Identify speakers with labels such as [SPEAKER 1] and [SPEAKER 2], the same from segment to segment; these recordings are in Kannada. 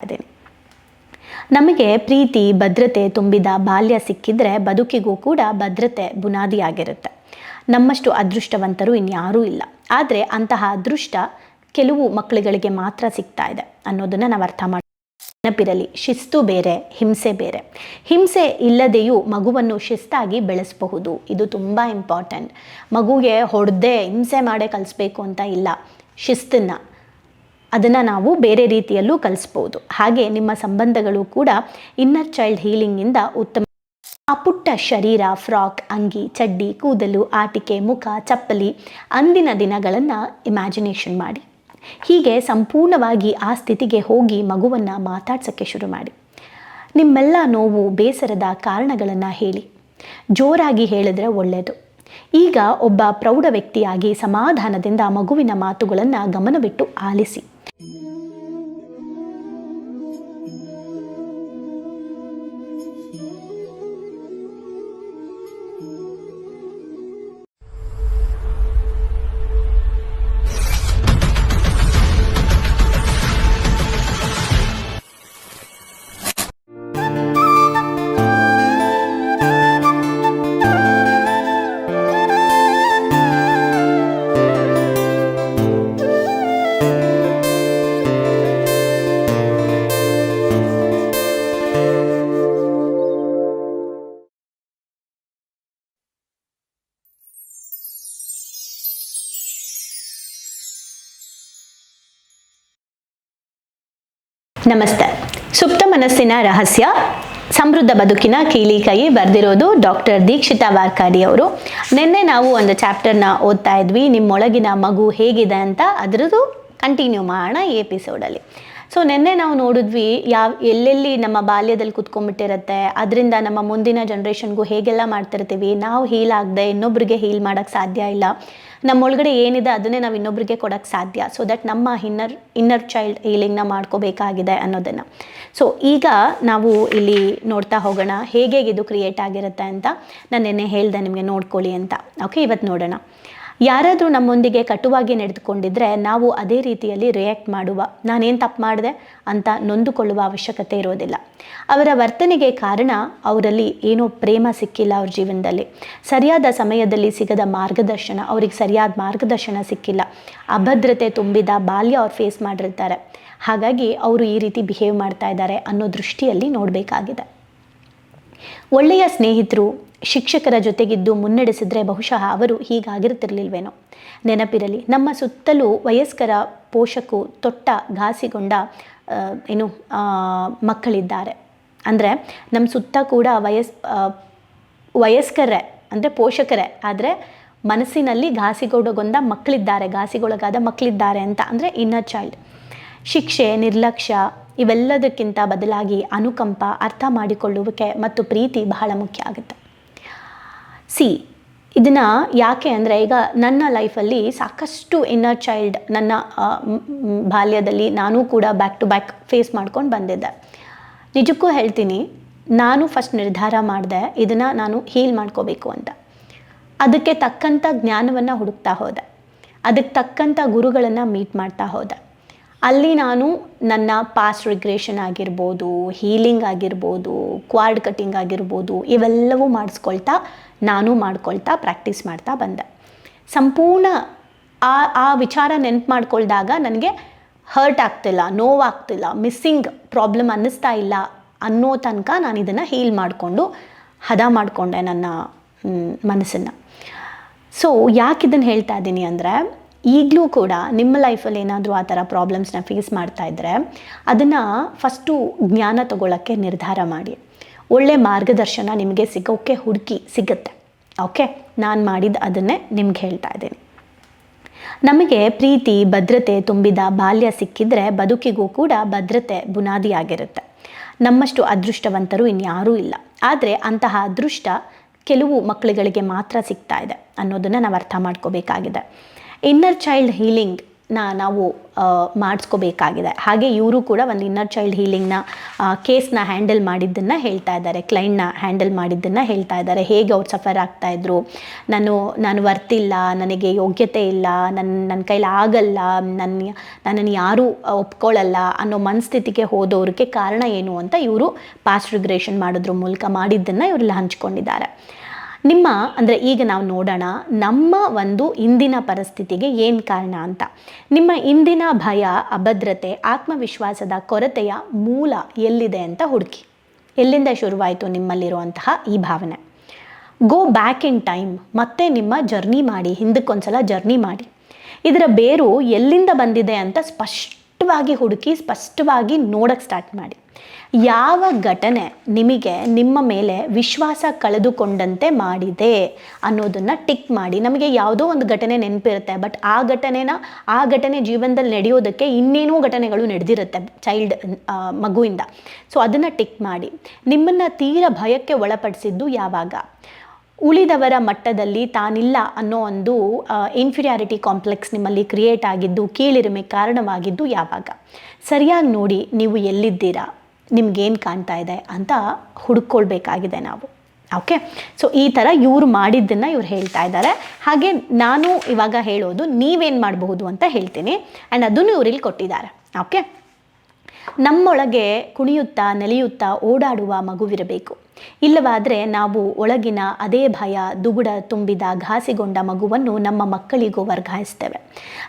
[SPEAKER 1] ಇದ್ದೀನಿ ನಮಗೆ ಪ್ರೀತಿ, ಭದ್ರತೆ ತುಂಬಿದ ಬಾಲ್ಯ ಸಿಕ್ಕಿದ್ರೆ ಬದುಕಿಗೂ ಕೂಡ ಭದ್ರತೆ ಬುನಾದಿಯಾಗಿರುತ್ತೆ. ನಮ್ಮಷ್ಟು ಅದೃಷ್ಟವಂತರು ಇನ್ಯಾರೂ ಇಲ್ಲ. ಆದರೆ ಅಂತಹ ಅದೃಷ್ಟ ಕೆಲವು ಮಕ್ಕಳುಗಳಿಗೆ ಮಾತ್ರ ಸಿಗ್ತಾ ಇದೆ ಅನ್ನೋದನ್ನು ನಾವು ಅರ್ಥ ಮಾಡಿ ನೆನಪಿರಲಿ, ಶಿಸ್ತು ಬೇರೆ, ಹಿಂಸೆ ಬೇರೆ. ಹಿಂಸೆ ಇಲ್ಲದೆಯೂ ಮಗುವನ್ನು ಶಿಸ್ತಾಗಿ ಬೆಳೆಸಬಹುದು. ಇದು ತುಂಬ ಇಂಪಾರ್ಟೆಂಟ್ ಮಗುಗೆ ಹೊಡೆದೇ ಹಿಂಸೆ ಮಾಡೇ ಕಲಿಸ್ಬೇಕು ಅಂತ ಇಲ್ಲ. ಶಿಸ್ತನ್ನು. ಅದನ್ನು ನಾವು ಬೇರೆ ರೀತಿಯಲ್ಲೂ ಕಲಿಸ್ಬೋದು. ಹಾಗೆ ನಿಮ್ಮ ಸಂಬಂಧಗಳು ಕೂಡ ಇನ್ನರ್ ಚೈಲ್ಡ್ ಹೀಲಿಂಗಿಂದ ಉತ್ತಮ ಆ ಪುಟ್ಟ ಶರೀರ ಫ್ರಾಕ್ ಅಂಗಿ, ಚಡ್ಡಿ, ಕೂದಲು, ಆಟಿಕೆ, ಮುಖ, ಚಪ್ಪಲಿ ಅಂದಿನ ದಿನಗಳನ್ನು ಇಮ್ಯಾಜಿನೇಷನ್ ಮಾಡಿ. ಹೀಗೆ ಸಂಪೂರ್ಣವಾಗಿ ಆ ಸ್ಥಿತಿಗೆ ಹೋಗಿ ಮಗುವನ್ನು ಮಾತಾಡ್ಸೋಕ್ಕೆ ಶುರು ಮಾಡಿ. ನಿಮ್ಮೆಲ್ಲ ನೋವು, ಬೇಸರದ ಕಾರಣಗಳನ್ನು ಹೇಳಿ. ಜೋರಾಗಿ ಹೇಳಿದ್ರೆ ಒಳ್ಳೆಯದು ಈಗ ಒಬ್ಬ ಪ್ರೌಢ ವ್ಯಕ್ತಿಯಾಗಿ ಸಮಾಧಾನದಿಂದ ಮಗುವಿನ ಮಾತುಗಳನ್ನು ಗಮನವಿಟ್ಟು ಆಲಿಸಿ. Thank you. ಮನಸ್ಸಿನ ರಹಸ್ಯ, ಸಮೃದ್ಧ ಬದುಕಿನ ಕೀಲಿ ಕೈ ಬರೆದಿರೋದು ಡಾಕ್ಟರ್ ದೀಕ್ಷಿತಾ ವಾರ್ಕಾಡಿ ಅವರು. ನಿನ್ನೆ ನಾವು ಒಂದು ಚಾಪ್ಟರ್ನ ಓದ್ತಾ ಇದ್ವಿ, ನಿಮ್ಮೊಳಗಿನ ಮಗು ಹೇಗಿದೆ ಅಂತ. ಅದರದ್ದು ಕಂಟಿನ್ಯೂ ಮಾಡೋಣ ಈ ಎಪಿಸೋಡಲ್ಲಿ ಸೊ ನಿನ್ನೆ ನಾವು ನೋಡಿದ್ವಿ, ಯಾವ, ಎಲ್ಲೆಲ್ಲಿ ನಮ್ಮ ಬಾಲ್ಯದಲ್ಲಿ ಕುತ್ಕೊಂಡ್ಬಿಟ್ಟಿರುತ್ತೆ, ಅದರಿಂದ ನಮ್ಮ ಮುಂದಿನ ಜನ್ರೇಷನ್ಗೂ ಹೇಗೆಲ್ಲ ಮಾಡ್ತಿರ್ತೀವಿ, ನಾವು ಹೀಲ್ ಆಗದೆ ಇನ್ನೊಬ್ರಿಗೆ ಹೀಲ್ ಮಾಡೋಕ್ಕೆ ಸಾಧ್ಯ ಇಲ್ಲ. ನಮ್ಮೊಳಗಡೆ ಏನಿದೆ ಅದನ್ನೇ ನಾವು ಇನ್ನೊಬ್ರಿಗೆ ಕೊಡೋಕ್ಕೆ ಸಾಧ್ಯ. ಸೊ ದಟ್ ನಮ್ಮ ಇನ್ನರ್ ಇನ್ನರ್ ಚೈಲ್ಡ್ ಹೀಲಿಂಗ್ನ ಮಾಡ್ಕೋಬೇಕಾಗಿದೆ ಅನ್ನೋದನ್ನು. ಸೊ ಈಗ ನಾವು ಇಲ್ಲಿ ನೋಡ್ತಾ ಹೋಗೋಣ ಹೇಗೆ ಇದು ಕ್ರಿಯೇಟ್ ಆಗಿರುತ್ತೆ ಅಂತ. ನಾನು ನಿನ್ನೆ ಹೇಳ್ದೆ ನಿಮಗೆ ನೋಡ್ಕೊಳ್ಳಿ ಅಂತ. ಓಕೆ ಇವತ್ತು ನೋಡೋಣ. ಯಾರಾದರೂ ನಮ್ಮೊಂದಿಗೆ ಕಟುವಾಗಿ ನಡೆದುಕೊಂಡಿದ್ರೆ ನಾವು ಅದೇ ರೀತಿಯಲ್ಲಿ ರಿಯಾಕ್ಟ್ ಮಾಡುವ, ನಾನೇನು ತಪ್ಪು ಮಾಡಿದೆ ಅಂತ ನೊಂದುಕೊಳ್ಳುವ ಅವಶ್ಯಕತೆ ಇರೋದಿಲ್ಲ. ಅವರ ವರ್ತನೆಗೆ ಕಾರಣ ಅವರಲ್ಲಿ ಏನೋ ಪ್ರೇಮ ಸಿಕ್ಕಿಲ್ಲ ಅವ್ರ ಜೀವನದಲ್ಲಿ. ಸರಿಯಾದ ಸಮಯದಲ್ಲಿ ಸಿಗದ ಮಾರ್ಗದರ್ಶನ, ಅವ್ರಿಗೆ ಸರಿಯಾದ ಮಾರ್ಗದರ್ಶನ ಸಿಕ್ಕಿಲ್ಲ. ಅಭದ್ರತೆ ತುಂಬಿದ ಬಾಲ್ಯ ಅವ್ರು ಫೇಸ್ ಮಾಡಿರ್ತಾರೆ. ಹಾಗಾಗಿ ಅವರು ಈ ರೀತಿ ಬಿಹೇವ್ ಮಾಡ್ತಾ ಇದ್ದಾರೆ ಅನ್ನೋ ದೃಷ್ಟಿಯಲ್ಲಿ ನೋಡಬೇಕಾಗಿದೆ. ಒಳ್ಳೆಯ ಸ್ನೇಹಿತರು ಶಿಕ್ಷಕರ ಜೊತೆಗಿದ್ದು ಮುನ್ನಡೆಸಿದ್ರೆ ಬಹುಶಃ ಅವರು ಹೀಗಾಗಿರ್ತಿರ್ಲಿಲ್ವೇನೋ. ನೆನಪಿರಲಿ, ನಮ್ಮ ಸುತ್ತಲೂ ವಯಸ್ಕರ ಪೋಷಕು ತೊಟ್ಟ ಘಾಸಿಗೊಂಡ ಏನು ಮಕ್ಕಳಿದ್ದಾರೆ. ಅಂದರೆ ನಮ್ಮ ಸುತ್ತ ಕೂಡ ವಯಸ್ ವಯಸ್ಕರೇ, ಅಂದರೆ ಪೋಷಕರೇ, ಆದರೆ ಮನಸ್ಸಿನಲ್ಲಿ ಘಾಸಿಗೊಡಗೊಂಡ ಮಕ್ಕಳಿದ್ದಾರೆ, ಘಾಸಿಗೊಳಗಾದ ಮಕ್ಕಳಿದ್ದಾರೆ ಅಂತ. ಅಂದರೆ ಇನ್ನರ್ ಚೈಲ್ಡ್ ಶಿಕ್ಷೆ, ನಿರ್ಲಕ್ಷ್ಯ ಇವೆಲ್ಲದಕ್ಕಿಂತ ಬದಲಾಗಿ ಅನುಕಂಪ ಅರ್ಥ ಮಾಡಿಕೊಳ್ಳುವಿಕೆ ಮತ್ತು ಪ್ರೀತಿ ಬಹಳ ಮುಖ್ಯ ಆಗುತ್ತೆ. ಸಿ, ಇದನ್ನು ಯಾಕೆ ಅಂದರೆ ಈಗ ನನ್ನ ಲೈಫಲ್ಲಿ ಸಾಕಷ್ಟು ಇನ್ನರ್ ಚೈಲ್ಡ್ ನನ್ನ ಬಾಲ್ಯದಲ್ಲಿ ನಾನು ಕೂಡ ಬ್ಯಾಕ್ ಟು ಬ್ಯಾಕ್ ಫೇಸ್ ಮಾಡ್ಕೊಂಡು ಬಂದಿದ್ದೆ. ನಿಜಕ್ಕೂ ಹೇಳ್ತೀನಿ, ನಾನು ಫಸ್ಟ್ ನಿರ್ಧಾರ ಮಾಡಿದೆ, ಇದನ್ನು ನಾನು ಹೀಲ್ ಮಾಡ್ಕೋಬೇಕು ಅಂತ. ಅದಕ್ಕೆ ತಕ್ಕಂಥ ಜ್ಞಾನವನ್ನು ಹುಡುಕ್ತಾ ಹೋದೆ. ಅದಕ್ಕೆ ತಕ್ಕಂಥ ಗುರುಗಳನ್ನು ಮೀಟ್ ಮಾಡ್ತಾ ಹೋದೆ. ಅಲ್ಲಿ ನಾನು ನನ್ನ ಪಾಸ್ಟ್ ರಿಗ್ರೇಷನ್ ಆಗಿರ್ಬೋದು ಹೀಲಿಂಗ್ ಆಗಿರ್ಬೋದು ಕ್ವಾರ್ಡ್ ಕಟ್ಟಿಂಗ್ ಆಗಿರ್ಬೋದು, ಇವೆಲ್ಲವೂ ಮಾಡಿಸ್ಕೊಳ್ತಾ ನಾನು ಮಾಡ್ಕೊಳ್ತಾ ಪ್ರಾಕ್ಟೀಸ್ ಮಾಡ್ತಾ ಬಂದೆ. ಸಂಪೂರ್ಣ ಆ ಆ ವಿಚಾರ ನೆನ್ಪು ಮಾಡ್ಕೊಳ್ದಾಗ ನನಗೆ ಹರ್ಟ್ ಆಗ್ತಿಲ್ಲ, ನೋವಾಗ್ತಿಲ್ಲ ಮಿಸ್ಸಿಂಗ್ ಪ್ರಾಬ್ಲಮ್ ಅನ್ನಿಸ್ತಾ ಇಲ್ಲ ಅನ್ನೋ ತನಕ ನಾನು ಇದನ್ನು ಹೀಲ್ ಮಾಡಿಕೊಂಡು ಹದ ಮಾಡಿಕೊಂಡೆ ನನ್ನ ಮನಸ್ಸನ್ನು. ಸೊ ಯಾಕೆ ಇದನ್ನು ಹೇಳ್ತಾ ಇದ್ದೀನಿ ಅಂದರೆ ಈಗಲೂ ಕೂಡ ನಿಮ್ಮ ಲೈಫಲ್ಲಿ ಏನಾದರೂ ಆ ಥರ ಪ್ರಾಬ್ಲಮ್ಸ್ನ ಫೇಸ್ ಮಾಡ್ತಾ ಇದ್ದರೆ ಅದನ್ನು ಫಸ್ಟು ಜ್ಞಾನ ತಗೊಳ್ಳೋಕ್ಕೆ ನಿರ್ಧಾರ ಮಾಡಿ. ಒಳ್ಳೆ ಮಾರ್ಗದರ್ಶನ ನಿಮಗೆ ಸಿಗೋಕ್ಕೆ ಹುಡುಕಿ ಸಿಗುತ್ತೆ. ಓಕೆ ನಾನು ಮಾಡಿದ ಅದನ್ನೇ ನಿಮ್ಗೆ ಹೇಳ್ತಾ ಇದ್ದೀನಿ. ನಮಗೆ ಪ್ರೀತಿ, ಭದ್ರತೆ, ತುಂಬಿದ ಬಾಲ್ಯ ಸಿಕ್ಕಿದ್ರೆ ಬದುಕಿಗೂ ಕೂಡ ಭದ್ರತೆ ಬುನಾದಿಯಾಗಿರುತ್ತೆ ನಮ್ಮಷ್ಟು ಅದೃಷ್ಟವಂತರು ಇನ್ಯಾರೂ ಇಲ್ಲ. ಆದರೆ ಅಂತಹ ಅದೃಷ್ಟ ಕೆಲವು ಮಕ್ಕಳುಗಳಿಗೆ ಮಾತ್ರ ಸಿಗ್ತಾ ಇದೆ ಅನ್ನೋದನ್ನು ನಾವು ಅರ್ಥ ಮಾಡ್ಕೋಬೇಕಾಗಿದೆ. ಇನ್ನರ್ ಚೈಲ್ಡ್ ಹೀಲಿಂಗ್ನ ನಾವು ಮಾಡಿಸ್ಕೋಬೇಕಾಗಿದೆ. ಹಾಗೆ ಇವರು ಕೂಡ ಒಂದು ಇನ್ನರ್ ಚೈಲ್ಡ್ ಹೀಲಿಂಗ್ನ ಕೇಸ್ನ ಹ್ಯಾಂಡಲ್ ಮಾಡಿದ್ದನ್ನು ಹೇಳ್ತಾ ಇದ್ದಾರೆ. ಕ್ಲೈಂಟ್ನ ಹ್ಯಾಂಡಲ್ ಮಾಡಿದ್ದನ್ನು ಹೇಳ್ತಾ ಇದ್ದಾರೆ. ಹೇಗೆ ಅವ್ರು ಸಫರ್ ಆಗ್ತಾಯಿದ್ರು ನಾನು ನಾನು ವರ್ತಿಲ್ಲ, ನನಗೆ ಯೋಗ್ಯತೆ ಇಲ್ಲ ನನ್ನ ನನ್ನ ಕೈಲಿ ಆಗಲ್ಲ ನನ್ನ ನನ್ನನ್ನು ಯಾರೂ ಒಪ್ಕೊಳ್ಳಲ್ಲ ಅನ್ನೋ ಮನಸ್ಥಿತಿಗೆ ಹೋದವ್ರಿಗೆ ಕಾರಣ ಏನು ಅಂತ ಇವರು ಪಾಸ್ಟ್ ರಿಗ್ರೇಷನ್ ಮಾಡೋದ್ರ ಮೂಲಕ ಮಾಡಿದ್ದನ್ನು ಇವರೆಲ್ಲ ಹಂಚ್ಕೊಂಡಿದ್ದಾರೆ. ನಿಮ್ಮ, ಅಂದರೆ ಈಗ ನಾವು ನೋಡೋಣ, ನಮ್ಮ ಒಂದು ಇಂದಿನ ಪರಿಸ್ಥಿತಿಗೆ ಏನು ಕಾರಣ ಅಂತ. ನಿಮ್ಮ ಇಂದಿನ ಭಯ, ಅಭದ್ರತೆ, ಆತ್ಮವಿಶ್ವಾಸದ ಕೊರತೆಯ ಮೂಲ ಎಲ್ಲಿದೆ ಅಂತ ಹುಡುಕಿ. ಎಲ್ಲಿಂದ ಶುರುವಾಯಿತು ನಿಮ್ಮಲ್ಲಿರುವಂತಹ ಈ ಭಾವನೆ. ಗೋ ಬ್ಯಾಕ್ ಇನ್ ಟೈಮ್ ಮತ್ತೆ ನಿಮ್ಮ ಜರ್ನಿ ಮಾಡಿ, ಹಿಂದಕ್ಕೊಂದ್ಸಲ ಜರ್ನಿ ಮಾಡಿ. ಇದರ ಬೇರು ಎಲ್ಲಿಂದ ಬಂದಿದೆ ಅಂತ ಸ್ಪಷ್ಟವಾಗಿ ಹುಡುಕಿ, ಸ್ಪಷ್ಟವಾಗಿ ನೋಡಕ್ಕೆ ಸ್ಟಾರ್ಟ್ ಮಾಡಿ. ಯಾವ ಘಟನೆ ನಿಮಗೆ ನಿಮ್ಮ ಮೇಲೆ ವಿಶ್ವಾಸ ಕಳೆದುಕೊಂಡಂತೆ ಮಾಡಿದೆ ಅನ್ನೋದನ್ನು ಟಿಕ್ ಮಾಡಿ. ನಮಗೆ ಯಾವುದೋ ಒಂದು ಘಟನೆ ನೆನಪಿರುತ್ತೆ, ಬಟ್ ಆ ಘಟನೆನ, ಆ ಘಟನೆ ಜೀವನದಲ್ಲಿ ನಡೆಯೋದಕ್ಕೆ ಇನ್ನೇನೋ ಘಟನೆಗಳು ನಡೆದಿರುತ್ತೆ ಚೈಲ್ಡ್ ಮಗುವಿಂದ. ಸೊ ಅದನ್ನು ಟಿಕ್ ಮಾಡಿ. ನಿಮ್ಮನ್ನು ತೀರ ಭಯಕ್ಕೆ ಒಳಪಡಿಸಿದ್ದು ಯಾವಾಗ? ಉಳಿದವರ ಮಟ್ಟದಲ್ಲಿ ತಾನಿಲ್ಲ ಅನ್ನೋ ಒಂದು ಇನ್ಫೀರಿಯಾರಿಟಿ ಕಾಂಪ್ಲೆಕ್ಸ್ ನಿಮ್ಮಲ್ಲಿ ಕ್ರಿಯೇಟ್ ಆಗಿದ್ದು, ಕೀಳಿರಿಮೆ ಕಾರಣವಾಗಿದ್ದು ಯಾವಾಗ? ಸರಿಯಾಗಿ ನೋಡಿ ನೀವು ಎಲ್ಲಿದ್ದೀರಾ? ನಿಮ್ಗೇನು ಕಾಣ್ತಾ ಇದೆ ಅಂತ ಹುಡುಕೊಳ್ಬೇಕಾಗಿದೆ ನಾವು. ಓಕೆ ಸೊ ಈ ಥರ ಇವರು ಮಾಡಿದ್ದನ್ನು ಇವ್ರು ಹೇಳ್ತಾ ಇದ್ದಾರೆ. ಹಾಗೆ ನಾನು ಇವಾಗ ಹೇಳೋದು ನೀವೇನು ಮಾಡಬಹುದು ಅಂತ ಹೇಳ್ತೀನಿ. ಆ್ಯಂಡ್ ಅದನ್ನು ಇವರಿಲ್ಲಿ ಕೊಟ್ಟಿದ್ದಾರೆ. ಓಕೆ ನಮ್ಮೊಳಗೆ ಕುಣಿಯುತ್ತಾ, ನೆಲೆಯುತ್ತಾ, ಓಡಾಡುವ ಮಗುವಿರಬೇಕು. ಇಲ್ಲವಾದರೆ ನಾವು ಒಳಗಿನ ಅದೇ ಭಯ, ದುಗುಡ ತುಂಬಿದ, ಘಾಸಿಗೊಂಡ ಮಗುವನ್ನು ನಮ್ಮ ಮಕ್ಕಳಿಗೂ ವರ್ಗಾಯಿಸ್ತೇವೆ.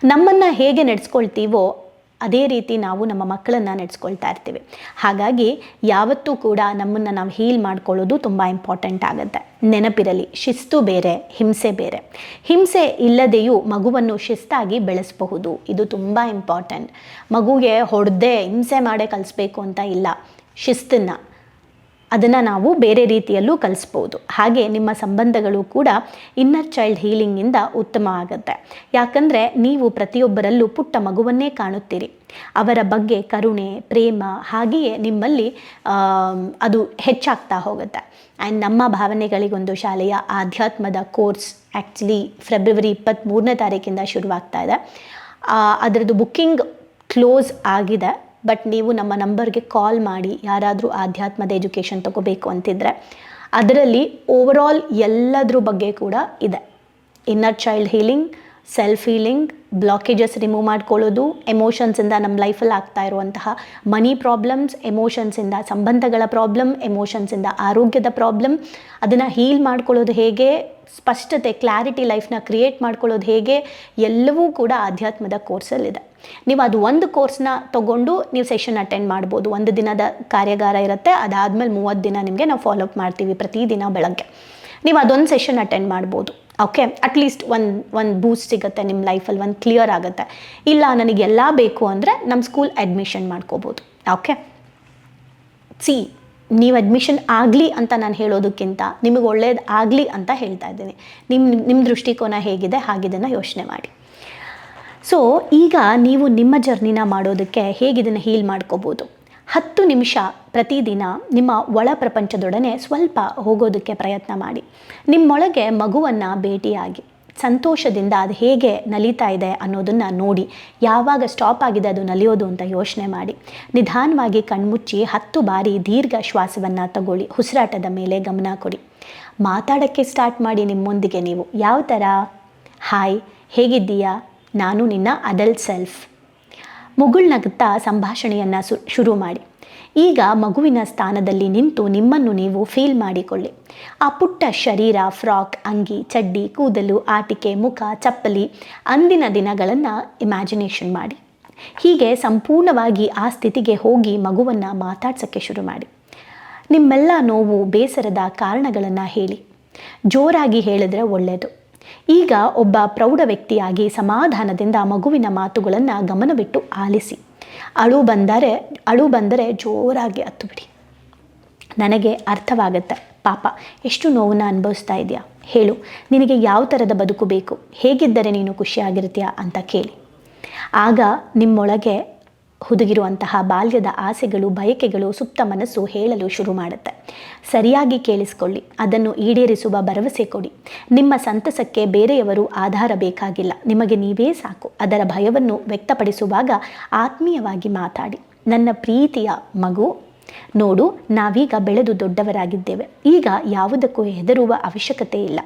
[SPEAKER 1] ನಮ್ಮನ್ನು ಹೇಗೆ ನಡೆಸ್ಕೊಳ್ತೀವೋ ಅದೇ ರೀತಿ ನಾವು ನಮ್ಮ ಮಕ್ಕಳನ್ನು ನಡೆಸ್ಕೊಳ್ತಾ ಇರ್ತೀವಿ. ಹಾಗಾಗಿ ಯಾವತ್ತೂ ಕೂಡ ನಮ್ಮನ್ನು ನಾವು ಹೀಲ್ ಮಾಡ್ಕೊಳ್ಳೋದು ತುಂಬ ಇಂಪಾರ್ಟೆಂಟ್ ಆಗುತ್ತೆ. ನೆನಪಿರಲಿ, ಶಿಸ್ತು ಬೇರೆ, ಹಿಂಸೆ ಬೇರೆ. ಹಿಂಸೆ ಇಲ್ಲದೆಯೂ ಮಗುವನ್ನು ಶಿಸ್ತಾಗಿ ಬೆಳೆಸಬಹುದು. ಇದು ತುಂಬ ಇಂಪಾರ್ಟೆಂಟ್. ಮಗುಗೆ ಹೊಡೆದೇ ಹಿಂಸೆ ಮಾಡೇ ಕಲಿಸ್ಬೇಕು ಅಂತ ಇಲ್ಲ. ಶಿಸ್ತನ್ನು. ಅದನ್ನು ನಾವು ಬೇರೆ ರೀತಿಯಲ್ಲೂ ಕಲಿಸ್ಬೋದು. ಹಾಗೆ ನಿಮ್ಮ ಸಂಬಂಧಗಳು ಕೂಡ ಇನ್ನರ್ ಚೈಲ್ಡ್ ಹೀಲಿಂಗಿಂದ ಉತ್ತಮ ಆಗುತ್ತೆ. ಯಾಕಂದರೆ ನೀವು ಪ್ರತಿಯೊಬ್ಬರಲ್ಲೂ ಪುಟ್ಟ ಮಗುವನ್ನೇ ಕಾಣುತ್ತೀರಿ. ಅವರ ಬಗ್ಗೆ ಕರುಣೆ, ಪ್ರೇಮ ಹಾಗೆಯೇ ನಿಮ್ಮಲ್ಲಿ ಅದು ಹೆಚ್ಚಾಗ್ತಾ ಹೋಗುತ್ತೆ. ಆ್ಯಂಡ್ ನಮ್ಮ ಭಾವನೆಗಳಿಗೊಂದು ಶಾಲೆಯ ಆಧ್ಯಾತ್ಮದ ಕೋರ್ಸ್ ಆ್ಯಕ್ಚುಲಿ ಫೆಬ್ರವರಿ ಇಪ್ಪತ್ತ್ಮೂರನೇ ತಾರೀಕಿಂದ ಶುರುವಾಗ್ತಾ ಇದೆ. ಅದರದ್ದು ಬುಕ್ಕಿಂಗ್ ಕ್ಲೋಸ್ ಆಗಿದೆ. ಬಟ್ ನೀವು ನಮ್ಮ ನಂಬರ್ಗೆ ಕಾಲ್ ಮಾಡಿ ಯಾರಾದರೂ ಆಧ್ಯಾತ್ಮದ ಎಜುಕೇಷನ್ ತಗೋಬೇಕು ಅಂತಿದ್ರೆ, ಅದರಲ್ಲಿ ಓವರಾಲ್ ಎಲ್ಲದ್ರ ಬಗ್ಗೆ ಕೂಡ ಇದೆ. Inner child healing self healing blockages remove ಮಾಡ್ಕೊಳ್ಳೋದು ಎಮೋಷನ್ಸಿಂದ ನಮ್ಮ ಲೈಫಲ್ಲಿ ಆಗ್ತಾ ಇರುವಂತಹ ಮನಿ ಪ್ರಾಬ್ಲಮ್ಸ್ ಎಮೋಷನ್ಸಿಂದ ಸಂಬಂಧಗಳ ಪ್ರಾಬ್ಲಮ್ ಎಮೋಷನ್ಸಿಂದ ಆರೋಗ್ಯದ ಪ್ರಾಬ್ಲಮ್ ಅದನ್ನು ಹೀಲ್ ಮಾಡ್ಕೊಳ್ಳೋದು ಹೇಗೆ, ಸ್ಪಷ್ಟತೆ ಕ್ಲಾರಿಟಿ ಲೈಫ್ನ ಕ್ರಿಯೇಟ್ ಮಾಡ್ಕೊಳ್ಳೋದು ಹೇಗೆ, ಎಲ್ಲವೂ ಕೂಡ ಆಧ್ಯಾತ್ಮದ ಕೋರ್ಸಲ್ಲಿದೆ ನೀವು ಅದು ಒಂದು ಕೋರ್ಸ್ನ ತೊಗೊಂಡು ನೀವು ಸೆಷನ್ ಅಟೆಂಡ್ ಮಾಡ್ಬೋದು. ಒಂದು ದಿನದ ಕಾರ್ಯಾಗಾರ ಇರುತ್ತೆ. ಅದಾದಮೇಲೆ ಮೂವತ್ತು ದಿನ ನಿಮಗೆ ನಾವು ಫಾಲೋಅಪ್ ಮಾಡ್ತೀವಿ ಪ್ರತಿದಿನ ಬೆಳಗ್ಗೆ. ನೀವು ಅದೊಂದು ಸೆಷನ್ ಅಟೆಂಡ್ ಮಾಡ್ಬೋದು. ಓಕೆ ಅಟ್ಲೀಸ್ಟ್ ಒಂದು ಒಂದು ಬೂಸ್ಟ್ ಸಿಗುತ್ತೆ ನಿಮ್ಮ ಲೈಫಲ್ಲಿ ಒಂದು ಕ್ಲಿಯರ್ ಆಗುತ್ತೆ. ಇಲ್ಲ ನನಗೆಲ್ಲ ಬೇಕು ಅಂದರೆ ನಮ್ಮ ಸ್ಕೂಲ್ ಅಡ್ಮಿಷನ್ ಮಾಡ್ಕೋಬೋದು. ಓಕೆ ಸಿ ನೀವು ಅಡ್ಮಿಷನ್ ಆಗಲಿ ಅಂತ ನಾನು ಹೇಳೋದಕ್ಕಿಂತ ನಿಮಗೆ ಒಳ್ಳೇದು ಆಗಲಿ ಅಂತ ಹೇಳ್ತಾ ಇದ್ದೀನಿ. ನಿಮ್ಮ ನಿಮ್ಮ ದೃಷ್ಟಿಕೋನ ಹೇಗಿದೆ? ಹಾಗಿದನ್ನು ಯೋಚನೆ ಮಾಡಿ. ಸೊ ಈಗ ನೀವು ನಿಮ್ಮ ಜರ್ನಿನ ಮಾಡೋದಕ್ಕೆ ಹೇಗಿದನ್ನು ಹೀಲ್ ಮಾಡ್ಕೋಬೋದು? ಹತ್ತು ನಿಮಿಷ ಪ್ರತಿದಿನ ನಿಮ್ಮ ಒಳ ಪ್ರಪಂಚದೊಡನೆ ಸ್ವಲ್ಪ ಹೋಗೋದಕ್ಕೆ ಪ್ರಯತ್ನ ಮಾಡಿ. ನಿಮ್ಮೊಳಗೆ ಮಗುವನ್ನು ಭೇಟಿಯಾಗಿ, ಸಂತೋಷದಿಂದ ಅದು ಹೇಗೆ ನಲಿತಾ ಇದೆ ಅನ್ನೋದನ್ನು ನೋಡಿ, ಯಾವಾಗ ಸ್ಟಾಪ್ ಆಗಿದೆ ಅದು ನಲಿಯೋದು ಅಂತ ಯೋಚನೆ ಮಾಡಿ. ನಿಧಾನವಾಗಿ ಕಣ್ಮುಚ್ಚಿ ಹತ್ತು ಬಾರಿ ದೀರ್ಘ ಶ್ವಾಸವನ್ನು ತಗೊಳ್ಳಿ, ಉಸಿರಾಟದ ಮೇಲೆ ಗಮನ ಕೊಡಿ. ಮಾತಾಡೋಕ್ಕೆ ಸ್ಟಾರ್ಟ್ ಮಾಡಿ ನಿಮ್ಮೊಂದಿಗೆ ನೀವು. ಯಾವ ಥರ ಹಾಯ್ ಹೇಗಿದ್ದೀಯಾ? ನಾನು ನಿನ್ನ ಅದಲ್ ಸೆಲ್ಫ್ ಮುಗುಳ್ನಗುತ್ತಾ ಸಂಭಾಷಣೆಯನ್ನು ಸು, ಶುರು ಮಾಡಿ. ಈಗ ಮಗುವಿನ ಸ್ಥಾನದಲ್ಲಿ ನಿಂತು ನಿಮ್ಮನ್ನು ನೀವು ಫೀಲ್ ಮಾಡಿಕೊಳ್ಳಿ. ಆ ಪುಟ್ಟ ಶರೀರ ಫ್ರಾಕ್ ಅಂಗಿ, ಚಡ್ಡಿ, ಕೂದಲು, ಆಟಿಕೆ, ಮುಖ, ಚಪ್ಪಲಿ ಅಂದಿನ ದಿನಗಳನ್ನು ಇಮ್ಯಾಜಿನೇಷನ್ ಮಾಡಿ. ಹೀಗೆ ಸಂಪೂರ್ಣವಾಗಿ ಆ ಸ್ಥಿತಿಗೆ ಹೋಗಿ ಮಗುವನ್ನು ಮಾತಾಡ್ಸೋಕ್ಕೆ ಶುರು ಮಾಡಿ. ನಿಮ್ಮೆಲ್ಲ ನೋವು, ಬೇಸರದ ಕಾರಣಗಳನ್ನು ಹೇಳಿ. ಜೋರಾಗಿ ಹೇಳಿದ್ರೆ ಒಳ್ಳೆಯದು ಈಗ ಒಬ್ಬ ಪ್ರೌಢ ವ್ಯಕ್ತಿಯಾಗಿ ಸಮಾಧಾನದಿಂದ ಮಗುವಿನ ಮಾತುಗಳನ್ನು ಗಮನವಿಟ್ಟು ಆಲಿಸಿ. ಅಳು ಬಂದರೆ ಅಳು ಬಂದರೆ ಜೋರಾಗಿ ಹತ್ತು ಬಿಡಿ ನನಗೆ ಅರ್ಥವಾಗುತ್ತೆ. ಪಾಪ, ಎಷ್ಟು ನೋವನ್ನ ಅನುಭವಿಸ್ತಾ ಇದೆಯಾ? ಹೇಳು, ನಿನಗೆ ಯಾವ ಥರದ ಬದುಕು ಬೇಕು? ಹೇಗಿದ್ದರೆ ನೀನು ಖುಷಿಯಾಗಿರ್ತೀಯಾ ಅಂತ ಕೇಳಿ. ಆಗ ನಿಮ್ಮೊಳಗೆ ಹುದುಗಿರುವಂತಹ ಬಾಲ್ಯದ ಆಸೆಗಳು, ಬಯಕೆಗಳು ಸುಪ್ತ ಮನಸ್ಸು ಹೇಳಲು ಶುರು ಮಾಡುತ್ತೆ. ಸರಿಯಾಗಿ ಕೇಳಿಸಿಕೊಳ್ಳಿ, ಅದನ್ನು ಈಡೇರಿಸುವ ಭರವಸೆ ಕೊಡಿ. ನಿಮ್ಮ ಸಂತಸಕ್ಕೆ ಬೇರೆಯವರು ಆಧಾರ ಬೇಕಾಗಿಲ್ಲ. ನಿಮಗೆ ನೀವೇ ಸಾಕು. ಅದರ ಭಯವನ್ನು ವ್ಯಕ್ತಪಡಿಸುವಾಗ ಆತ್ಮೀಯವಾಗಿ ಮಾತಾಡಿ. ನನ್ನ ಪ್ರೀತಿಯ ಮಗು, ನೋಡು, ನಾವೀಗ ಬೆಳೆದು ದೊಡ್ಡವರಾಗಿದ್ದೇವೆ. ಈಗ ಯಾವುದಕ್ಕೂ ಹೆದರುವ ಅವಶ್ಯಕತೆ ಇಲ್ಲ.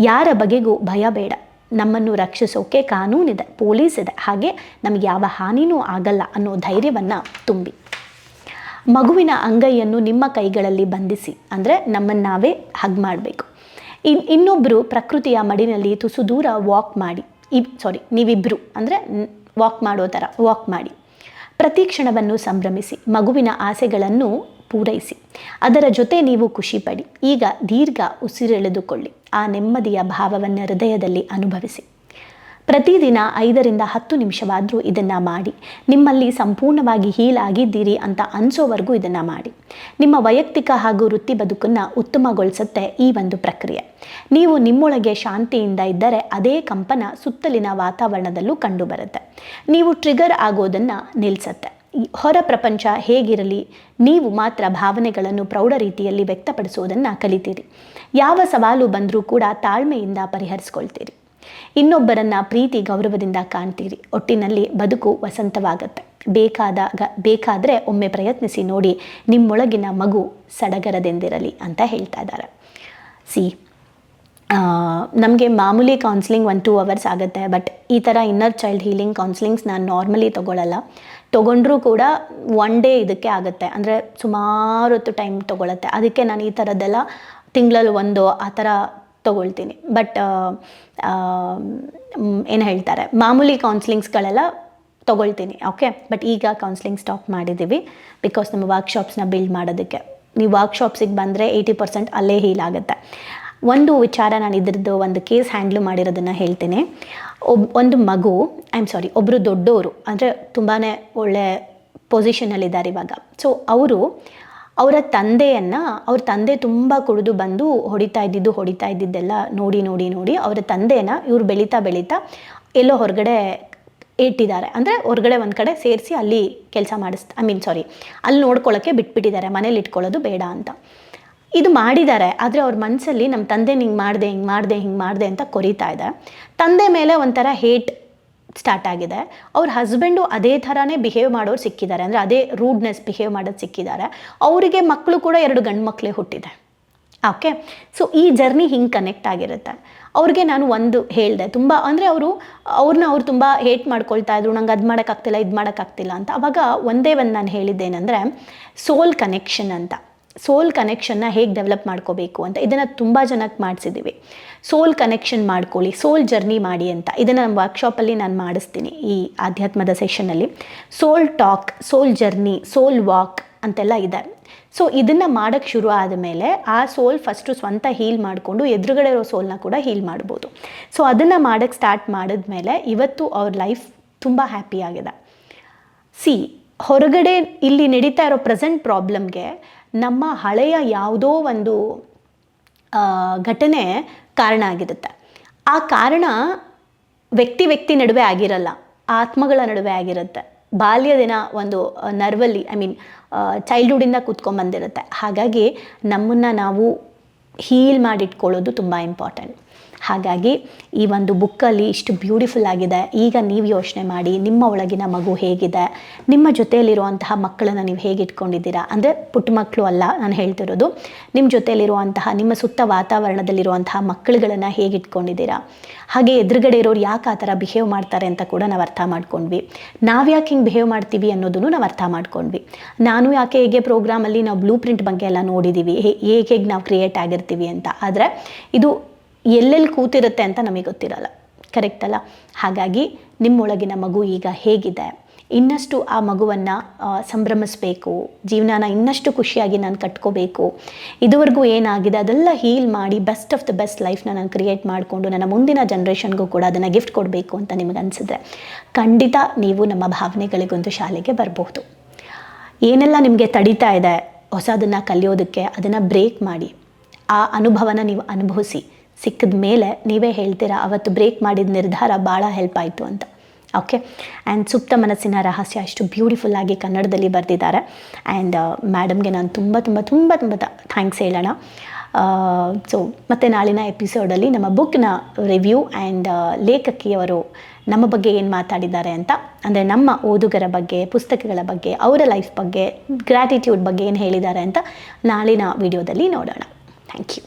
[SPEAKER 1] ಯಾರ ಬಗೆಗೂ ಭಯ ಬೇಡ. ನಮ್ಮನ್ನು ರಕ್ಷಿಸೋಕೆ ಕಾನೂನಿದೆ ಪೊಲೀಸ್ ಇದೆ. ಹಾಗೆ ನಮಗೆ ಯಾವ ಹಾನಿನೂ ಆಗಲ್ಲ ಅನ್ನೋ ಧೈರ್ಯವನ್ನು ತುಂಬಿ. ಮಗುವಿನ ಅಂಗೈಯನ್ನು ನಿಮ್ಮ ಕೈಗಳಲ್ಲಿ ಬಂಧಿಸಿ, ಅಂದರೆ ನಮ್ಮನ್ನು ನಾವೇ ಹಗ್ ಮಾಡಬೇಕು. ಇನ್ ಇನ್ನೊಬ್ಬರು ಪ್ರಕೃತಿಯ ಮಡಿನಲ್ಲಿ ತುಸು ದೂರ ವಾಕ್ ಮಾಡಿ ಇಬ್ ಸಾರಿ ನೀವಿಬ್ಬರು ಅಂದರೆ ವಾಕ್ ಮಾಡೋ ಥರ ವಾಕ್ ಮಾಡಿ. ಪ್ರತಿ ಕ್ಷಣವನ್ನು ಸಂಭ್ರಮಿಸಿ, ಮಗುವಿನ ಆಸೆಗಳನ್ನು ಪೂರೈಸಿ. ಅದರ ಜೊತೆ ನೀವು ಖುಷಿಪಡಿ, ಈಗ ದೀರ್ಘ ಉಸಿರೆಳೆದುಕೊಳ್ಳಿ. ಆ ನೆಮ್ಮದಿಯ ಭಾವವನ್ನು ಹೃದಯದಲ್ಲಿ ಅನುಭವಿಸಿ. ಪ್ರತಿದಿನ ಐದರಿಂದ ಹತ್ತು ನಿಮಿಷವಾದರೂ ಇದನ್ನು ಮಾಡಿ. ನಿಮ್ಮಲ್ಲಿ ಸಂಪೂರ್ಣವಾಗಿ ಹೀಲ್ ಆಗಿದ್ದೀರಿ ಅಂತ ಅನಿಸೋವರೆಗೂ ಇದನ್ನು ಮಾಡಿ. ನಿಮ್ಮ ವೈಯಕ್ತಿಕ ಹಾಗೂ ವೃತ್ತಿ ಬದುಕನ್ನು ಉತ್ತಮಗೊಳಿಸುತ್ತೆ ಈ ಒಂದು ಪ್ರಕ್ರಿಯೆ. ನೀವು ನಿಮ್ಮೊಳಗೆ ಶಾಂತಿಯಿಂದ ಇದ್ದರೆ ಅದೇ ಕಂಪನ ಸುತ್ತಲಿನ ವಾತಾವರಣದಲ್ಲೂ ಕಂಡುಬರುತ್ತೆ. ನೀವು ಟ್ರಿಗರ್ ಆಗೋದನ್ನು ನಿಲ್ಲಿಸತ್ತೆ ಹೊರ ಪ್ರಪಂಚ ಹೇಗಿರಲಿ, ನೀವು ಮಾತ್ರ ಭಾವನೆಗಳನ್ನು ಪ್ರೌಢ ರೀತಿಯಲ್ಲಿ ವ್ಯಕ್ತಪಡಿಸುವುದನ್ನು ಕಲಿತೀರಿ. ಯಾವ ಸವಾಲು ಬಂದರೂ ಕೂಡ ತಾಳ್ಮೆಯಿಂದ ಪರಿಹರಿಸ್ಕೊಳ್ತೀರಿ. ಇನ್ನೊಬ್ಬರನ್ನ ಪ್ರೀತಿ, ಗೌರವದಿಂದ ಕಾಣ್ತೀರಿ. ಒಟ್ಟಿನಲ್ಲಿ ಬದುಕು ವಸಂತವಾಗುತ್ತೆ. ಬೇಕಾದಾಗ, ಬೇಕಾದರೆ ಒಮ್ಮೆ ಪ್ರಯತ್ನಿಸಿ ನೋಡಿ ನಿಮ್ಮೊಳಗಿನ ಮಗು ಸಡಗರದೆಂದಿರಲಿ ಅಂತ ಹೇಳ್ತಾ ಇದ್ದಾರೆ. ಸಿ ನಮಗೆ ಮಾಮೂಲಿ ಕೌನ್ಸಿಲಿಂಗ್ ಒನ್ ಟೂ ಅವರ್ಸ್ ಆಗುತ್ತೆ ಬಟ್ ಈ ಥರ ಇನ್ನರ್ ಚೈಲ್ಡ್ ಹೀಲಿಂಗ್ ಕೌನ್ಸಿಲಿಂಗ್ಸ್ ನಾನು ನಾರ್ಮಲಿ ತೊಗೊಳ್ಳಲ್ಲ ತೊಗೊಂಡ್ರೂ ಕೂಡ ಒನ್ ಡೇ ಇದಕ್ಕೆ ಆಗುತ್ತೆ. ಅಂದರೆ ಸುಮಾರು ಹೊತ್ತು ಟೈಮ್ ತೊಗೊಳತ್ತೆ. ಅದಕ್ಕೆ ನಾನು ಈ ಥರದ್ದೆಲ್ಲ ತಿಂಗಳಲ್ಲಿ ಒಂದು ಆ ಥರ ತೊಗೊಳ್ತೀನಿ. ಬಟ್ ಏನು ಹೇಳ್ತಾರೆ? ಮಾಮೂಲಿ ಕೌನ್ಸಿಲಿಂಗ್ಸ್ಗಳೆಲ್ಲ ತೊಗೊಳ್ತೀನಿ. ಓಕೆ ಬಟ್ ಈಗ ಕೌನ್ಸಿಲಿಂಗ್ ಸ್ಟಾಪ್ ಮಾಡಿದ್ದೀವಿ ಬಿಕಾಸ್ ನಮ್ಮ ವರ್ಕ್ಶಾಪ್ಸ್ನ ಬಿಲ್ಡ್ ಮಾಡೋದಕ್ಕೆ. ನೀವು ವರ್ಕ್ಶಾಪ್ಸಿಗೆ ಬಂದರೆ ಏಯ್ಟಿ ಪರ್ಸೆಂಟ್ ಅಲ್ಲೇ ಹೀಲ್ ಆಗುತ್ತೆ. ಒಂದು ವಿಚಾರ ನಾನು ಇದ್ರದ್ದು ಒಂದು ಕೇಸ್ ಹ್ಯಾಂಡ್ಲ್ ಮಾಡಿರೋದನ್ನು ಹೇಳ್ತೇನೆ. ಒಬ್, ಒಂದು ಮಗು ಐ ಆಮ್ ಸಾರಿ ಒಬ್ಬರು ದೊಡ್ಡವರು ಅಂದರೆ ತುಂಬಾ ಒಳ್ಳೆ ಪೊಸಿಷನಲ್ಲಿದ್ದಾರೆ ಇವಾಗ. ಸೊ ಅವರು ಅವರ ತಂದೆಯನ್ನು, ಅವ್ರ ತಂದೆ ತುಂಬ ಕುಡಿದು ಬಂದು ಹೊಡಿತಾ ಇದ್ದಿದ್ದು ಹೊಡಿತಾ ಇದ್ದಿದ್ದೆಲ್ಲ ನೋಡಿ ನೋಡಿ ನೋಡಿ ಅವರ ತಂದೆಯನ್ನು ಇವ್ರು ಬೆಳೀತಾ ಬೆಳೀತಾ ಎಲ್ಲೋ ಹೊರಗಡೆ ಇಟ್ಟಿದ್ದಾರೆ ಅಂದರೆ ಹೊರಗಡೆ ಒಂದು ಕಡೆ ಸೇರಿಸಿ ಅಲ್ಲಿ ಕೆಲಸ ಮಾಡಿಸ್ತಾ ಐ ಮೀನ್ ಸಾರಿ ಅಲ್ಲಿ ನೋಡ್ಕೊಳ್ಳೋಕ್ಕೆ ಬಿಟ್ಬಿಟ್ಟಿದ್ದಾರೆ, ಮನೇಲಿ ಇಟ್ಕೊಳ್ಳೋದು ಬೇಡ ಅಂತ. ಇದು ಮಾಡಿದ್ದಾರೆ, ಆದರೆ ಅವ್ರ ಮನಸ್ಸಲ್ಲಿ ನಮ್ಮ ತಂದೆ ಹಿಂಗೆ ಮಾಡಿದೆ ಹಿಂಗೆ ಮಾಡಿದೆ ಹಿಂಗೆ ಮಾಡಿದೆ ಅಂತ ಕೊರಿತಾ ಇದೆ. ತಂದೆ ಮೇಲೆ ಒಂಥರ ಹೇಟ್ ಸ್ಟಾರ್ಟ್ ಆಗಿದೆ. ಅವ್ರ ಹಸ್ಬೆಂಡು ಅದೇ ಥರನೇ ಬಿಹೇವ್ ಮಾಡೋರು ಸಿಕ್ಕಿದ್ದಾರೆ, ಅಂದರೆ ಅದೇ ರೂಡ್ನೆಸ್ ಬಿಹೇವ್ ಮಾಡೋದು ಸಿಕ್ಕಿದ್ದಾರೆ. ಅವರಿಗೆ ಮಕ್ಕಳು ಕೂಡ ಎರಡು ಗಂಡು ಮಕ್ಕಳೇ ಹುಟ್ಟಿದೆ. ಓಕೆ ಸೊ ಈ ಜರ್ನಿ ಹಿಂಗೆ ಕನೆಕ್ಟ್ ಆಗಿರುತ್ತೆ. ಅವ್ರಿಗೆ ನಾನು ಒಂದು ಹೇಳಿದೆ, ತುಂಬ, ಅಂದರೆ ಅವರು ಅವ್ರನ್ನ ಅವ್ರು ತುಂಬ ಹೇಟ್ ಮಾಡ್ಕೊಳ್ತಾ ಇದ್ರು, ನಂಗೆ ಅದು ಮಾಡೋಕ್ಕಾಗ್ತಿಲ್ಲ ಇದು ಮಾಡೋಕ್ಕಾಗ್ತಿಲ್ಲ ಅಂತ. ಅವಾಗ ಒಂದೇ ಒಂದು ನಾನು ಹೇಳಿದ್ದೇನೆಂದರೆ ಸೋಲ್ ಕನೆಕ್ಷನ್ ಅಂತ. ಸೋಲ್ ಕನೆಕ್ಷನ್ನ ಹೇಗೆ ಡೆವಲಪ್ ಮಾಡ್ಕೋಬೇಕು ಅಂತ ಇದನ್ನು ತುಂಬ ಜನಕ್ಕೆ ಮಾಡಿಸಿದ್ದೀವಿ ಸೋಲ್ ಕನೆಕ್ಷನ್ ಮಾಡ್ಕೊಳ್ಳಿ, ಸೋಲ್ ಜರ್ನಿ ಮಾಡಿ ಅಂತ. ಇದನ್ನು ನಮ್ಮ ವರ್ಕ್ಶಾಪಲ್ಲಿ ನಾನು ಮಾಡಿಸ್ತೀನಿ ಈ ಆಧ್ಯಾತ್ಮದ ಸೆಷನಲ್ಲಿ soul talk soul journey soul walk ಅಂತೆಲ್ಲ ಇದೆ. ಸೊ ಇದನ್ನು ಮಾಡೋಕ್ಕೆ ಶುರು ಆದಮೇಲೆ ಆ ಸೋಲ್ ಫಸ್ಟು ಸ್ವಂತ ಹೀಲ್ ಮಾಡಿಕೊಂಡು ಎದುರುಗಡೆ ಇರೋ ಸೋಲ್ನ ಕೂಡ ಹೀಲ್ ಮಾಡ್ಬೋದು. ಸೊ ಅದನ್ನು ಮಾಡೋಕ್ಕೆ ಸ್ಟಾರ್ಟ್ ಮಾಡಿದ್ಮೇಲೆ ಇವತ್ತು ಅವ್ರ ಲೈಫ್ ತುಂಬ ಹ್ಯಾಪಿಯಾಗಿದೆ ಸಿ ಹೊರಗಡೆ ಇಲ್ಲಿ ನಡೀತಾ ಇರೋ ಪ್ರೆಸೆಂಟ್ ಪ್ರಾಬ್ಲಮ್ಗೆ ನಮ್ಮ ಹಳೆಯ ಯಾವುದೋ ಒಂದು ಘಟನೆ ಕಾರಣ ಆಗಿರುತ್ತೆ. ಆ ಕಾರಣ ವ್ಯಕ್ತಿ ವ್ಯಕ್ತಿ ನಡುವೆ ಆಗಿರಲ್ಲ, ಆತ್ಮಗಳ ನಡುವೆ ಆಗಿರುತ್ತೆ. ಬಾಲ್ಯದಿನ ಒಂದು ನರ್ವಲ್ಲಿ, ಐ ಮೀನ್ ಚೈಲ್ಡ್ಹುಡಿಂದ ಕೂತ್ಕೊಂಡ್ಬಂದಿರುತ್ತೆ ಹಾಗಾಗಿ ನಮ್ಮನ್ನು ನಾವು ಹೀಲ್ ಮಾಡಿಟ್ಕೊಳ್ಳೋದು ತುಂಬ ಇಂಪಾರ್ಟೆಂಟ್ ಹಾಗಾಗಿ ಈ ಒಂದು ಬುಕ್ಕಲ್ಲಿ ಇಷ್ಟು ಬ್ಯೂಟಿಫುಲ್ ಆಗಿದೆ. ಈಗ ನೀವು ಯೋಚನೆ ಮಾಡಿ, ನಿಮ್ಮ ಒಳಗಿನ ಮಗು ಹೇಗಿದೆ, ನಿಮ್ಮ ಜೊತೆಯಲ್ಲಿರುವಂತಹ ಮಕ್ಕಳನ್ನು ನೀವು ಹೇಗೆ ಇಟ್ಕೊಂಡಿದ್ದೀರಾ? ಅಂದರೆ ಪುಟ್ಟ ಮಕ್ಕಳು ಅಲ್ಲ, ನಾನು ಹೇಳ್ತಿರೋದು. ನಿಮ್ಮ ಜೊತೆಯಲ್ಲಿರುವಂತಹ, ನಿಮ್ಮ ಸುತ್ತ ವಾತಾವರಣದಲ್ಲಿರುವಂತಹ ಮಕ್ಕಳುಗಳನ್ನು ಹೇಗೆ ಇಟ್ಕೊಂಡಿದ್ದೀರಾ? ಹಾಗೆ ಎದುರುಗಡೆ ಇರೋರು ಯಾಕೆ ಆ ಥರ ಬಿಹೇವ್ ಮಾಡ್ತಾರೆ ಅಂತ ಕೂಡ ನಾವು ಅರ್ಥ ಮಾಡ್ಕೊಂಡ್ವಿ. ನಾವು ಯಾಕೆ ಹಿಂಗೆ ಬಿಹೇವ್ ಮಾಡ್ತೀವಿ ಅನ್ನೋದನ್ನು ನಾವು ಅರ್ಥ ಮಾಡ್ಕೊಂಡ್ವಿ. ನಾನು ಯಾಕೆ ಹೇಗೆ ಪ್ರೋಗ್ರಾಮಲ್ಲಿ ನಾವು ಬ್ಲೂ ಪ್ರಿಂಟ್ ಬಗ್ಗೆ ಎಲ್ಲ ನೋಡಿದ್ದೀವಿ ಹೇಗೆ ಹೇಗೆ ನಾವು ಕ್ರಿಯೇಟ್ ಆಗಿರ್ತೀವಿ ಅಂತ. ಆದರೆ ಇದು ಎಲ್ಲೆಲ್ಲಿ ಕೂತಿರುತ್ತೆ ಅಂತ ನಮಗೆ ಗೊತ್ತಿರಲ್ಲ. ಕರೆಕ್ಟ್ ಅಲ್ಲ? ಹಾಗಾಗಿ ನಿಮ್ಮೊಳಗಿನ ಮಗು ಈಗ ಹೇಗಿದೆ? ಇನ್ನಷ್ಟು ಆ ಮಗುವನ್ನು ಸಂಭ್ರಮಿಸಬೇಕು. ಜೀವನಾನ ಇನ್ನಷ್ಟು ಖುಷಿಯಾಗಿ ನಾನು ಕಟ್ಕೋಬೇಕು. ಇದುವರೆಗೂ ಏನಾಗಿದೆ? ಅದೆಲ್ಲ ಹೀಲ್ ಮಾಡಿ ಬೆಸ್ಟ್ ಆಫ್ ದ ಬೆಸ್ಟ್ ಲೈಫ್ನ ನಾನು ಕ್ರಿಯೇಟ್ ಮಾಡಿಕೊಂಡು ನನ್ನ ಮುಂದಿನ ಜನ್ರೇಷನ್ಗೂ ಕೂಡ ಅದನ್ನು ಗಿಫ್ಟ್ ಕೊಡಬೇಕು ಅಂತ ನಿಮಗೆ ಅನಿಸಿದ್ರೆ ಖಂಡಿತ ನೀವು ನಮ್ಮ ಭಾವನೆಗಳಿಗೊಂದು ಶಾಲೆಗೆ ಬರಬಹುದು ಏನೆಲ್ಲ ನಿಮಗೆ ತಡೀತಾ ಇದೆ? ಹೊಸದನ್ನು ಕಲಿಯೋದಕ್ಕೆ, ಅದನ್ನು ಬ್ರೇಕ್ ಮಾಡಿ. ಆ ಅನುಭವನ ನೀವು ಅನುಭವಿಸಿ. ಸಿಕ್ಕಿದ ಮೇಲೆ ನೀವೇ ಹೇಳ್ತೀರಾ, ಅವತ್ತು ಬ್ರೇಕ್ ಮಾಡಿದ ನಿರ್ಧಾರ ಭಾಳ ಹೆಲ್ಪ್ ಆಯಿತು ಅಂತ. ಓಕೆ ಆ್ಯಂಡ್ ಸುಪ್ತ ಮನಸ್ಸಿನ ರಹಸ್ಯ ಅಷ್ಟು ಬ್ಯೂಟಿಫುಲ್ ಆಗಿ ಕನ್ನಡದಲ್ಲಿ ಬರೆದಿದ್ದಾರೆ. ಆ್ಯಂಡ್ ಮ್ಯಾಡಮ್ಗೆ ನಾನು ತುಂಬ ತುಂಬ ತುಂಬ ತುಂಬ ಥ್ಯಾಂಕ್ಸ್ ಹೇಳೋಣ. ಸೊ ಮತ್ತು ನಾಳಿನ ಎಪಿಸೋಡಲ್ಲಿ ನಮ್ಮ ಬುಕ್ನ ರಿವ್ಯೂ ಆ್ಯಂಡ್ ಲೇಖಕಿಯವರು ನಮ್ಮ ಬಗ್ಗೆ ಏನು ಮಾತಾಡಿದ್ದಾರೆ ಅಂತ. ಅಂದರೆ ನಮ್ಮ ಓದುಗರ ಬಗ್ಗೆ, ಪುಸ್ತಕಗಳ ಬಗ್ಗೆ, ಅವರ ಲೈಫ್ ಬಗ್ಗೆ ಗ್ರ್ಯಾಟಿಟ್ಯೂಡ್ ಬಗ್ಗೆ ಏನು ಹೇಳಿದ್ದಾರೆ ಅಂತ ನಾಳಿನ ವಿಡಿಯೋದಲ್ಲಿ ನೋಡೋಣ. Thank you